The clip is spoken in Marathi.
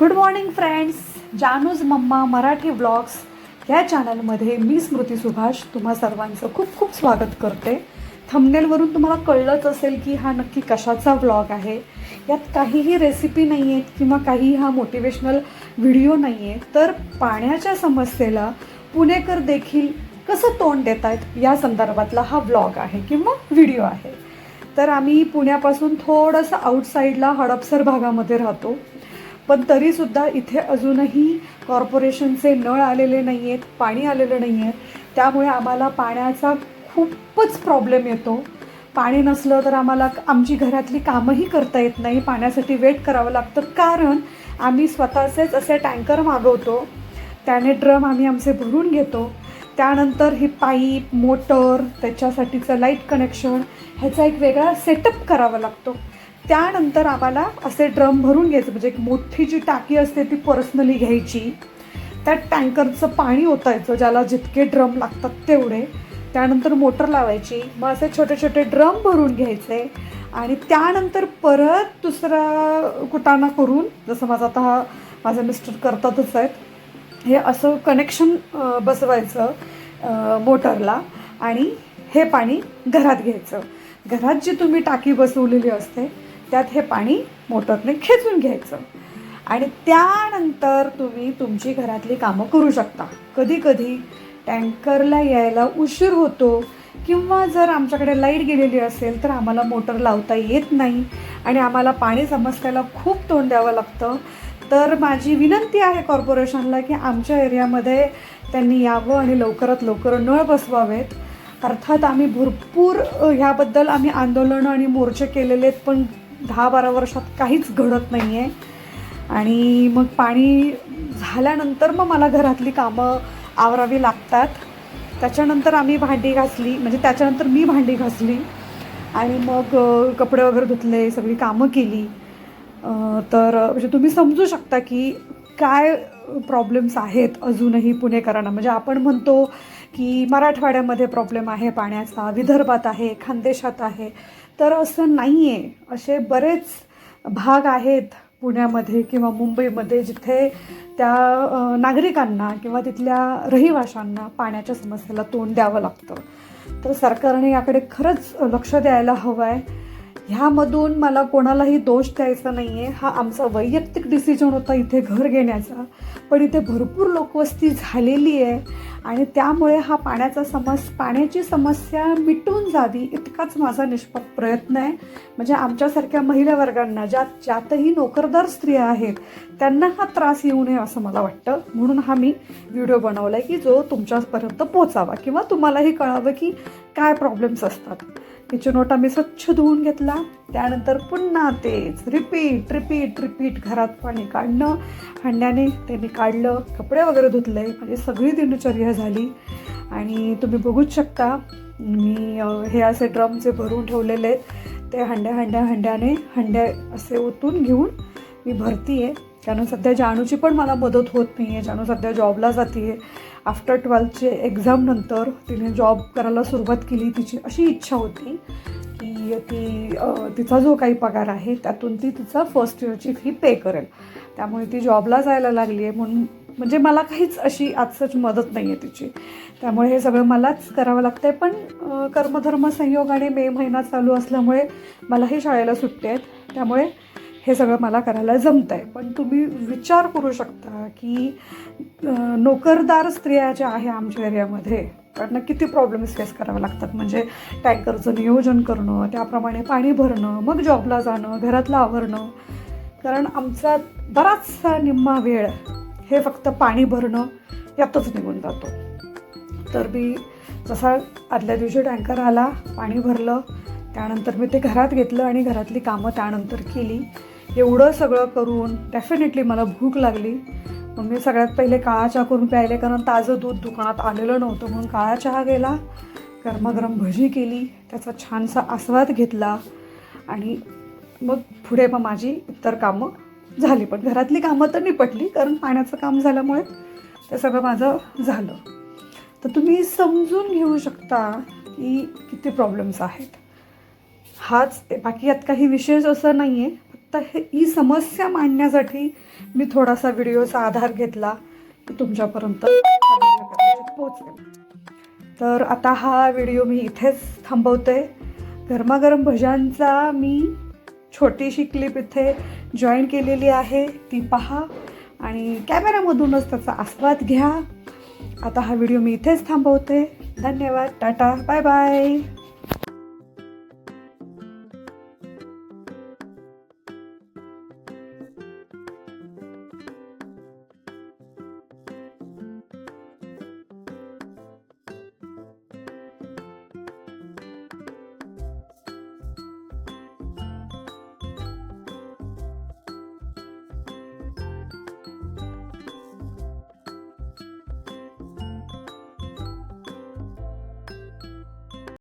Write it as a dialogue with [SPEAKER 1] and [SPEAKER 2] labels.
[SPEAKER 1] Good morning friends Janu's mamma Marathi blogs या चॅनलमध्ये मी स्मृती सुभाष. तुम्हा सर्वांचं खूप खूप स्वागत करते. थंबनेलवरून तुम्हाला कळलंच असेल की हा नक्की कशाचा व्लॉग आहे. यात काहीही रेसिपी नाही आहेत किंवा काही हा मोटिवेशनल व्हिडिओ नाही आहे तर पाण्याच्या समस्येला पुणेकर देखील कसं तोंड देत आहेत या संदर्भातला हा ब्लॉग आहे किंवा व्हिडिओ आहे. तर आम्ही पुण्यापासून थोडंसं आउटसाईडला हडपसर भागामध्ये राहतो. पण तरीसुद्धा इथे अजूनही कॉर्पोरेशनचे नळ आलेले नाही आहेत पाणी आलेलं नाही आहे त्यामुळे आम्हाला पाण्याचा खूपच प्रॉब्लेम येतो. पाणी नसलं तर आम्हाला आमची घरातली कामंही करता येत नाही. पाण्यासाठी वेट करावं लागतं. कारण आम्ही स्वतःचेच असे टँकर मागवतो. त्याने ड्रम आम्ही आमचे भरून घेतो. त्यानंतर ही पाईप मोटर त्याच्यासाठीचं लाइट कनेक्शन ह्याचा एक वेगळा सेटअप करावा लागतो. त्यानंतर आम्हाला असे ड्रम भरून घ्यायचं म्हणजे एक मोठी जी टाकी असते ती पर्सनली घ्यायची. त्या टँकरचं पाणी ओतायचं ज्याला जितके ड्रम लागतात तेवढे. त्यानंतर मोटर लावायची मग असे छोटे छोटे ड्रम भरून घ्यायचे. आणि त्यानंतर परत दुसरा कुटाणा करून जसं माझा आता हा माझे मिस्टर करतातच आहेत हे असं कनेक्शन बसवायचं मोटरला. आणि हे पाणी घरात घ्यायचं. घरात जी तुम्ही टाकी बसवलेली असते त्यात हे पाणी मोटरने खेचून घ्यायचं. आणि त्यानंतर तुम्ही तुमची घरातली कामं करू शकता. कधी कधी टँकरला यायला उशीर होतो किंवा जर आमच्याकडे लाइट गेलेली असेल तर आम्हाला मोटर लावता येत नाही आणि आम्हाला पाणी समस्येला खूप तोंड द्यावं लागतं. तर माझी विनंती आहे कॉर्पोरेशनला की आमच्या एरियामध्ये त्यांनी यावं आणि लवकरात लवकर नळ बसवावेत. अर्थात आम्ही भरपूर ह्याबद्दल आम्ही आंदोलनं आणि मोर्चे केलेले आहेत पण दहा बारा वर्षात काहीच घडत नाही आहे आणि मग पाणी झाल्यानंतर मग मला घरातली कामं आवरावी लागतात. त्याच्यानंतर आम्ही भांडी घासली म्हणजे त्याच्यानंतर मी भांडी घासली. आणि मग कपडे वगैरे धुतले सगळी कामं केली. तर म्हणजे तुम्ही समजू शकता की काय प्रॉब्लेम्स आहेत अजूनही पुणेकरांना. म्हणजे आपण म्हणतो की मराठवाड्यामध्ये प्रॉब्लेम आहे पाण्याचा विदर्भात आहे खानदेशात आहे. तर असं नाही आहे असे बरेच भाग आहेत पुण्यामध्ये किंवा मुंबईमध्ये जिथे त्या नागरिकांना किंवा तिथल्या रहिवाशांना पाण्याच्या समस्येला तोंड द्यावं लागतं. तर सरकारने याकडे खरंच लक्ष द्यायला हवं आहे ह्यामधून मला कोणालाही दोष द्यायचा नाही आहे हा आमचा वैयक्तिक डिसिजन होता इथे घर घेण्याचा. पण इथे भरपूर लोकवस्ती झालेली आहे. आणि त्यामुळे हा पाण्याचा समस पाण्याची समस्या मिटून जावी इतकाच माझा निष्पक प्रयत्न आहे. म्हणजे आमच्यासारख्या महिला वर्गांना ज्या ज्यातही नोकरदार स्त्रिया आहेत त्यांना हा त्रास येऊ नये असं मला वाटतं. म्हणून हा मी व्हिडिओ बनवला आहे की जो तुमच्यापर्यंत पोचावा किंवा तुम्हालाही कळावं की काय प्रॉब्लेम्स असतात. किचन मी स्वच्छ धुवून घेतला. त्यानंतर पुन्हा तेच रिपीट रिपीट रिपीट घरात पाणी काढणं. हांड्याने ते मी काढलं कपडे वगैरे धुतले म्हणजे सगळी दिनचर्या झाली. आणि तुम्ही बघूच शकता मी हे असे ड्रमचे भरून ठेवलेले आहेत ते हंड्या हंड्या हंड्याने हंड्या असे ओतून घेऊन मी भरती आहे कारण सध्या जानूची पण मला मदत होत नाही आहे जानू सध्या जॉबला जाते आहे आफ्टर ट्वेल्थचे एक्झामनंतर तिने जॉब करायला सुरुवात केली तिची अशी इच्छा होती की ती तिचा जो काही पगार आहे त्यातून ती तिचा फर्स्ट इयरची फी पे करेल. त्यामुळे ती जॉबला जायला लागली आहे म्हणून म्हणजे मला काहीच अशी आजच मदत नाही आहे तिची. त्यामुळे हे सगळं मलाच करावं लागतं आहे पण कर्मधर्म संयोगाने मे महिना चालू असल्यामुळे मलाही शाळेला सुट्टी आहेत. त्यामुळे हे सगळं मला करायला जमतं आहे पण तुम्ही विचार करू शकता की नोकरदार स्त्रिया ज्या आहे आमच्या एरियामध्ये त्यांना किती प्रॉब्लेम्स फेस करावे लागतात? म्हणजे टँकरचं नियोजन करणं त्याप्रमाणे पाणी भरणं मग जॉबला जाणं घरातलं आवरणं. कारण आमचा बराचसा निम्मा वेळ हे फक्त पाणी भरणं यातच निघून जातो. तर मी जसा आदल्या दिवशी टँकर आला पाणी भरलं त्यानंतर मी ते घरात घेतलं आणि घरातली कामं त्यानंतर केली. एवढं सगळं करून डेफिनेटली मला भूक लागली. मग मी सगळ्यात पहिले काळा चहा करून प्यायले कारण ताजं दूध दुकानात आलेलं नव्हतं. म्हणून काळा चहा गेला गरमागरम भजी केली त्याचा छानसा आस्वाद घेतला आणि मग पुढे मग माझी इतर कामं झाली. पण घरातली कामं तर निपटली कारण पाण्याचं काम झाल्यामुळे ते सगळं माझं झालं. तर तुम्ही समजून घेऊ शकता की किती प्रॉब्लेम्स आहेत. हाच बाकी यात काही विशेष असं नाही आहे फक्त हे ही समस्या मांडण्यासाठी मी थोडासा व्हिडिओचा आधार घेतला की तुमच्यापर्यंत हा तर आता हा व्हिडिओ मी इथेच थांबवते. गरमागरम भज्यांचा मी छोटीशी क्लिप इथे जॉईन केलेली आहे ती पहा. आणि कॅमेऱ्यामधूनच त्याचा आस्वाद घ्या. आता हा व्हिडिओ मी इथेच थांबवते. धन्यवाद टाटा बाय बाय.